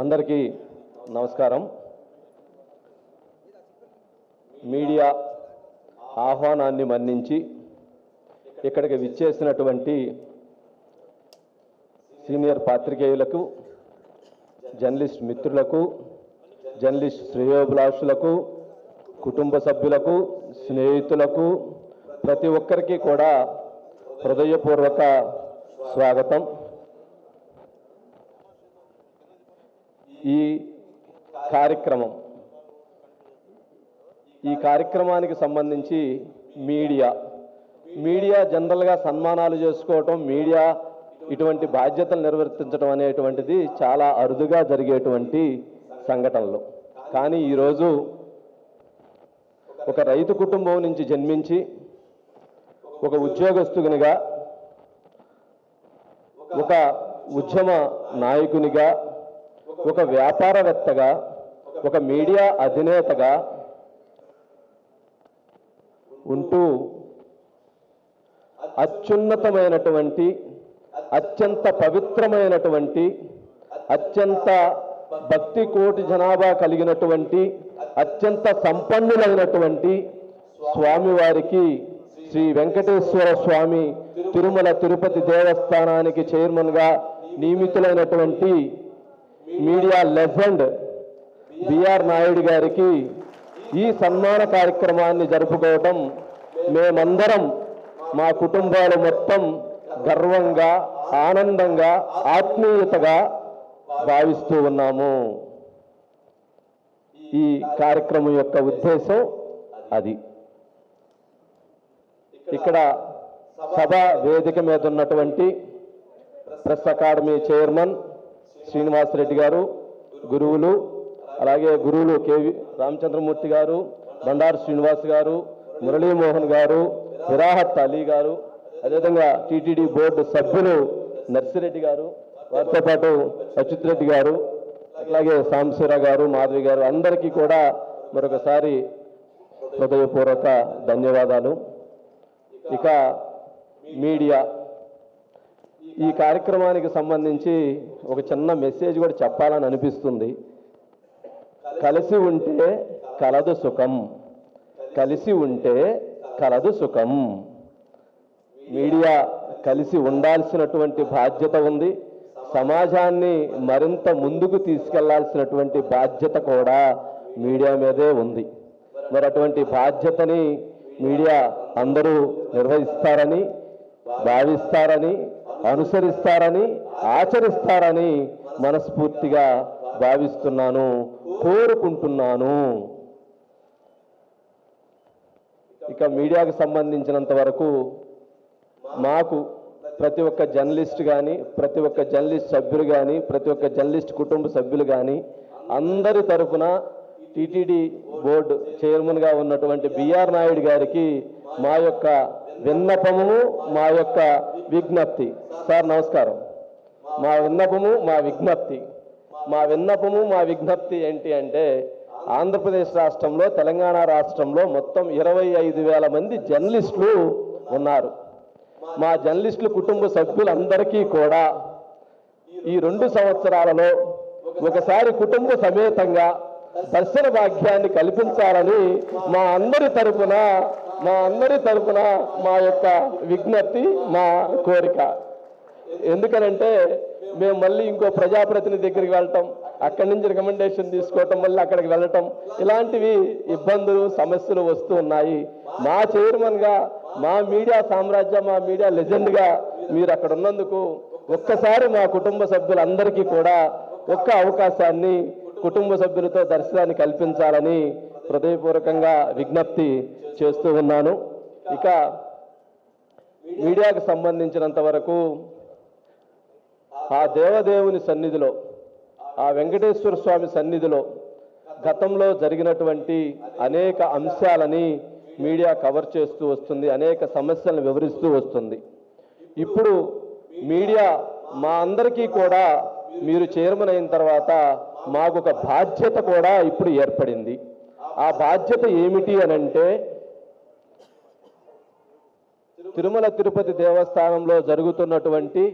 అందరికీ నమస్కారం. మీడియా ఆహ్వానాన్ని మన్నించి ఇక్కడికి విచ్చేసినటువంటి సీనియర్ పాత్రికేయులకు జర్నలిస్ట్ మిత్రులకు జర్నలిస్ట్ శ్రేయోభిలాషులకు కుటుంబ సభ్యులకు స్నేహితులకు ప్రతి ఒక్కరికి కూడా హృదయపూర్వక స్వాగతం. ఈ కార్యక్రమం. ఈ కార్యక్రమానికి సంబంధించి మీడియా. మీడియా జనరల్గా సన్మానాలు చేసుకోవటం మీడియా ఇటువంటి బాధ్యతలు నిర్వర్తించడం అనేటువంటిది చాలా అరుదుగా జరిగేటువంటి సంఘటనలు. కానీ ఈరోజు ఒక రైతు కుటుంబం నుంచి జన్మించి ఒక ఉద్యోగస్తునిగా ఒక ఉద్యమ నాయకునిగా ఒక వ్యాపారవేత్తగా ఒక మీడియా అధినేతగా ఉంటూ అత్యున్నతమైనటువంటి అత్యంత పవిత్రమైనటువంటి అత్యంత భక్తి కోటి జనాభా కలిగినటువంటి అత్యంత సంపన్నులైనటువంటి స్వామివారికి శ్రీ వెంకటేశ్వర స్వామి తిరుమల తిరుపతి దేవస్థానానికి చైర్మన్గా నియమితులైనటువంటి media legend B R Naidu గారికి ఈ సన్మాన కార్యక్రమాన్ని జరుపుకోవటం మేమందరం మా కుటుంబాలు మొత్తం గర్వంగా ఆనందంగా ఆత్మీయతగా భావిస్తూ ఉన్నాము. ఈ కార్యక్రమం యొక్క ఉద్దేశం అది. ఇక్కడ సభ వేదిక మీద ఉన్నటువంటి ప్రెస్ అకాడమీ చైర్మన్ శ్రీనివాసరెడ్డి గారు గురువులు అలాగే గురువులు కేవి రామచంద్రమూర్తి గారు బండారు శ్రీనివాస్ గారు మురళీమోహన్ గారు విరాహత్ అలీ గారు అదేవిధంగా టీటీడీ బోర్డు సభ్యులు నర్సిరెడ్డి గారు వారితో పాటు అచ్యుత్ రెడ్డి గారు అలాగే సాంశీరా గారు మాధవి గారు అందరికీ కూడా మరొకసారి హృదయపూర్వక ధన్యవాదాలు. ఇక మీడియా ఈ కార్యక్రమానికి సంబంధించి ఒక చిన్న మెసేజ్ కూడా చెప్పాలని అనిపిస్తుంది. కలిసి ఉంటే కలదు సుఖం. కలిసి ఉంటే కలదు సుఖం. మీడియా కలిసి ఉండాల్సినటువంటి బాధ్యత ఉంది. సమాజాన్ని మరింత ముందుకు తీసుకెళ్ళాల్సినటువంటి బాధ్యత కూడా మీడియా మీదే ఉంది. మరి అటువంటి బాధ్యతని మీడియా అందరూ నిర్వహిస్తారని భావిస్తారని అనుసరిస్తారని ఆచరిస్తారని మనస్ఫూర్తిగా భావిస్తున్నాను కోరుకుంటున్నాను. ఇక మీడియాకు సంబంధించినంత వరకు మాకు ప్రతి ఒక్క జర్నలిస్ట్ కానీ ప్రతి ఒక్క జర్నలిస్ట్ సభ్యులు కానీ ప్రతి ఒక్క జర్నలిస్ట్ కుటుంబ సభ్యులు కానీ అందరి తరఫున టిటిడి బోర్డు చైర్మన్గా ఉన్నటువంటి బిఆర్ నాయుడు గారికి మా యొక్క విన్నపము మా యొక్క విజ్ఞప్తి. సార్ నమస్కారం. మా విన్నపము మా విజ్ఞప్తి. మా విన్నపము మా విజ్ఞప్తి ఏంటి అంటే ఆంధ్రప్రదేశ్ రాష్ట్రంలో తెలంగాణ రాష్ట్రంలో మొత్తం ఇరవై ఐదు వేల మంది జర్నలిస్టులు ఉన్నారు. మా జర్నలిస్టులు కుటుంబ సభ్యులందరికీ కూడా ఈ రెండు సంవత్సరాలలో ఒకసారి కుటుంబ సమేతంగా దర్శన భాగ్యాన్ని కల్పించాలని మా అందరి తరపున మా అందరి తరపున మా యొక్క విజ్ఞప్తి మా కోరిక. ఎందుకనంటే మేము మళ్ళీ ఇంకో ప్రజాప్రతినిధి దగ్గరికి వెళ్ళటం అక్కడి నుంచి రికమెండేషన్ తీసుకోవటం మళ్ళీ అక్కడికి వెళ్ళటం ఇలాంటివి ఇబ్బందులు సమస్యలు వస్తూ ఉన్నాయి. మా చైర్మన్గా మా మీడియా సామ్రాజ్యం మా మీడియా లెజెండ్గా మీరు అక్కడ ఉన్నందుకు ఒక్కసారి మా కుటుంబ సభ్యులందరికీ కూడా ఒక్క అవకాశాన్ని కుటుంబ సభ్యులతో దర్శనాన్ని కల్పించాలని హృదయపూర్వకంగా విజ్ఞప్తి చేస్తూ ఉన్నాను. ఇక మీడియాకు సంబంధించినంత వరకు ఆ దేవదేవుని సన్నిధిలో ఆ వెంకటేశ్వర స్వామి సన్నిధిలో గతంలో జరిగినటువంటి అనేక అంశాలని మీడియా కవర్ చేస్తూ వస్తుంది అనేక సమస్యలను వివరిస్తూ వస్తుంది. ఇప్పుడు మీడియా మా అందరికీ కూడా మీరు చైర్మన్ అయిన తర్వాత మాకు ఒక బాధ్యత కూడా ఇప్పుడు ఏర్పడింది. ఆ బాధ్యత ఏమిటి అని అంటే తిరుమల తిరుపతి దేవస్థానంలో జరుగుతున్నటువంటి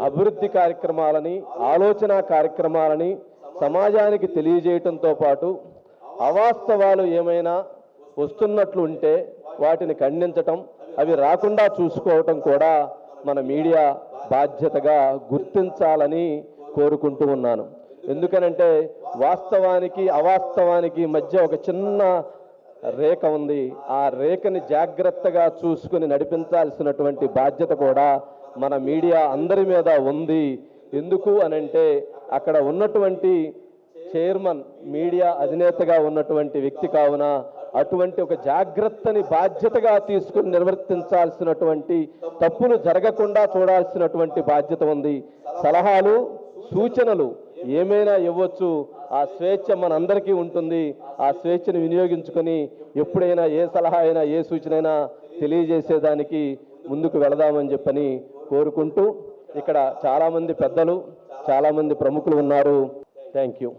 అభివృద్ధి కార్యక్రమాలని ఆలోచన కార్యక్రమాలని సమాజానికి తెలియజేయటంతో పాటు అవాస్తవాలు ఏమైనా వస్తున్నట్లు ఉంటే వాటిని ఖండించటం అవి రాకుండా చూసుకోవటం కూడా మన మీడియా బాధ్యతగా గుర్తించాలని కోరుకుంటూ ఉన్నాను. ఎందుకనంటే వాస్తవానికి అవాస్తవానికి మధ్య ఒక చిన్న రేఖ ఉంది. ఆ రేఖని జాగ్రత్తగా చూసుకుని నడిపించాల్సినటువంటి బాధ్యత కూడా మన మీడియా అందరి మీద ఉంది. ఎందుకు అనంటే అక్కడ ఉన్నటువంటి చైర్మన్ మీడియా అధినేతగా ఉన్నటువంటి వ్యక్తి కావున అటువంటి ఒక జాగ్రత్తని బాధ్యతగా తీసుకుని నిర్వర్తించాల్సినటువంటి తప్పులు జరగకుండా చూడాల్సినటువంటి బాధ్యత ఉంది. సలహాలు సూచనలు ఏమైనా ఇవ్వచ్చు ఆ స్వేచ్ఛ మనందరికీ ఉంటుంది. ఆ స్వేచ్ఛను వినియోగించుకొని ఎప్పుడైనా ఏ సలహా అయినా ఏ సూచన అయినా తెలియజేసేదానికి ముందుకు వెళదామని చెప్పని కోరుకుంటూ ఇక్కడ చాలామంది పెద్దలు చాలామంది ప్రముఖులు ఉన్నారు. Thank you